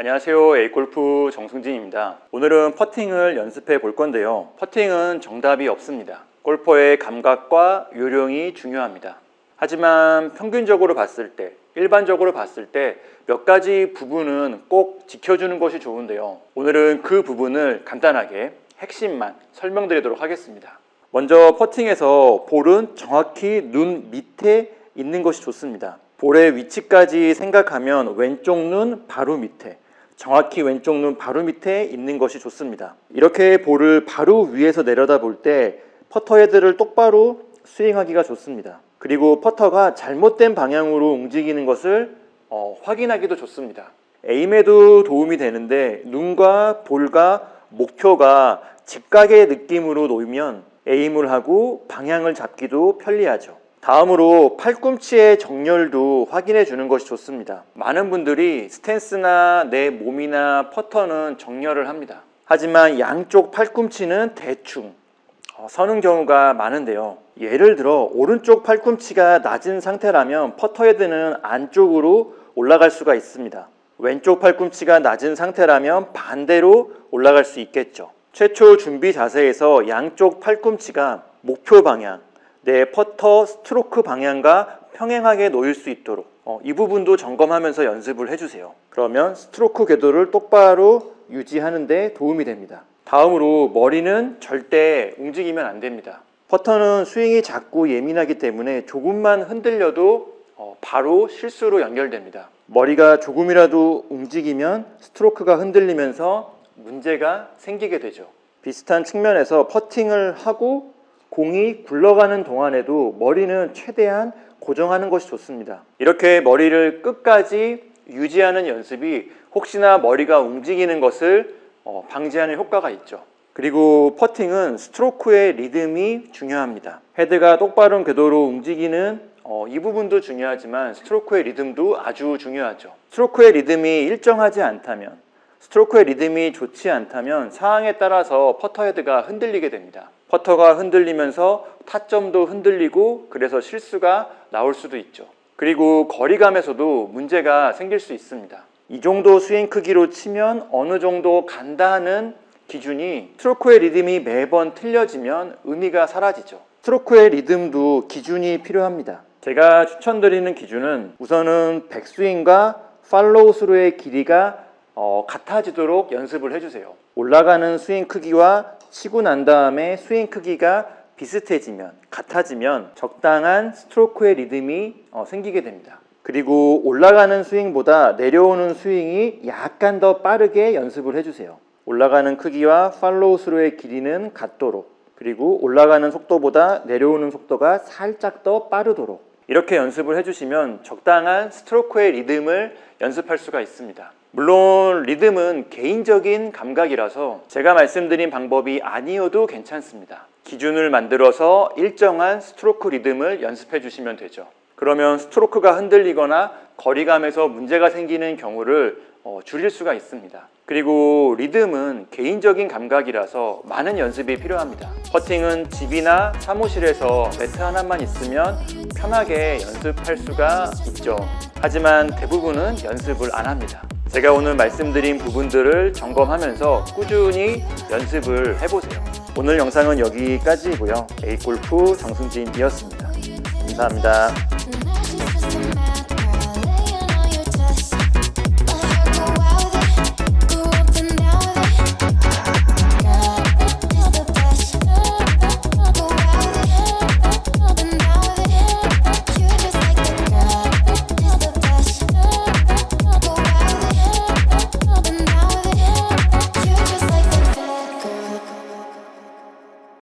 안녕하세요. A골프 정승진입니다. 오늘은 퍼팅을 연습해 볼 건데요. 퍼팅은 정답이 없습니다. 골퍼의 감각과 요령이 중요합니다. 하지만 평균적으로 봤을 때, 일반적으로 봤을 때 몇 가지 부분은 꼭 지켜주는 것이 좋은데요. 오늘은 그 부분을 간단하게 핵심만 설명드리도록 하겠습니다. 먼저 퍼팅에서 볼은 정확히 눈 밑에 있는 것이 좋습니다. 볼의 위치까지 생각하면 왼쪽 눈 바로 밑에, 정확히 왼쪽 눈 바로 밑에 있는 것이 좋습니다. 이렇게 볼을 바로 위에서 내려다 볼 때 퍼터 헤드를 똑바로 스윙하기가 좋습니다. 그리고 퍼터가 잘못된 방향으로 움직이는 것을 어, 확인하기도 좋습니다. 에임에도 도움이 되는데 눈과 볼과 목표가 직각의 느낌으로 놓이면 에임을 하고 방향을 잡기도 편리하죠. 다음으로 팔꿈치의 정렬도 확인해 주는 것이 좋습니다. 많은 분들이 스탠스나 내 몸이나 퍼터는 정렬을 합니다. 하지만 양쪽 팔꿈치는 대충 어, 서는 경우가 많은데요. 예를 들어 오른쪽 팔꿈치가 낮은 상태라면 퍼터 헤드는 안쪽으로 올라갈 수가 있습니다. 왼쪽 팔꿈치가 낮은 상태라면 반대로 올라갈 수 있겠죠. 최초 준비 자세에서 양쪽 팔꿈치가 목표 방향, 내 퍼터 스트로크 방향과 평행하게 놓일 수 있도록 어, 이 부분도 점검하면서 연습을 해주세요. 그러면 스트로크 궤도를 똑바로 유지하는데 도움이 됩니다. 다음으로 머리는 절대 움직이면 안 됩니다. 퍼터는 스윙이 작고 예민하기 때문에 조금만 흔들려도 어, 바로 실수로 연결됩니다. 머리가 조금이라도 움직이면 스트로크가 흔들리면서 문제가 생기게 되죠. 비슷한 측면에서 퍼팅을 하고 공이 굴러가는 동안에도 머리는 최대한 고정하는 것이 좋습니다. 이렇게 머리를 끝까지 유지하는 연습이 혹시나 머리가 움직이는 것을 어, 방지하는 효과가 있죠. 그리고 퍼팅은 스트로크의 리듬이 중요합니다. 헤드가 똑바른 궤도로 움직이는 어, 이 부분도 중요하지만 스트로크의 리듬도 아주 중요하죠. 스트로크의 리듬이 일정하지 않다면 스트로크의 리듬이 좋지 않다면 상황에 따라서 퍼터 헤드가 흔들리게 됩니다. 퍼터가 흔들리면서 타점도 흔들리고 그래서 실수가 나올 수도 있죠. 그리고 거리감에서도 문제가 생길 수 있습니다. 이 정도 스윙 크기로 치면 어느 정도 간다는 기준이 스트로크의 리듬이 매번 틀려지면 의미가 사라지죠. 스트로크의 리듬도 기준이 필요합니다. 제가 추천드리는 기준은 우선은 백스윙과 팔로우 스루의 길이가 어, 같아지도록 연습을 해주세요. 올라가는 스윙 크기와 치고 난 다음에 스윙 크기가 비슷해지면 같아지면 적당한 스트로크의 리듬이 어, 생기게 됩니다. 그리고 올라가는 스윙보다 내려오는 스윙이 약간 더 빠르게 연습을 해주세요. 올라가는 크기와 팔로우 스루의 길이는 같도록 그리고 올라가는 속도보다 내려오는 속도가 살짝 더 빠르도록 이렇게 연습을 해주시면 적당한 스트로크의 리듬을 연습할 수가 있습니다. 물론 리듬은 개인적인 감각이라서 제가 말씀드린 방법이 아니어도 괜찮습니다. 기준을 만들어서 일정한 스트로크 리듬을 연습해 주시면 되죠. 그러면 스트로크가 흔들리거나 거리감에서 문제가 생기는 경우를 어, 줄일 수가 있습니다. 그리고 리듬은 개인적인 감각이라서 많은 연습이 필요합니다. 퍼팅은 집이나 사무실에서 매트 하나만 있으면 편하게 연습할 수가 있죠. 하지만 대부분은 연습을 안 합니다. 제가 오늘 말씀드린 부분들을 점검하면서 꾸준히 연습을 해보세요. 오늘 영상은 여기까지고요. A골프 정승진이었습니다. 감사합니다.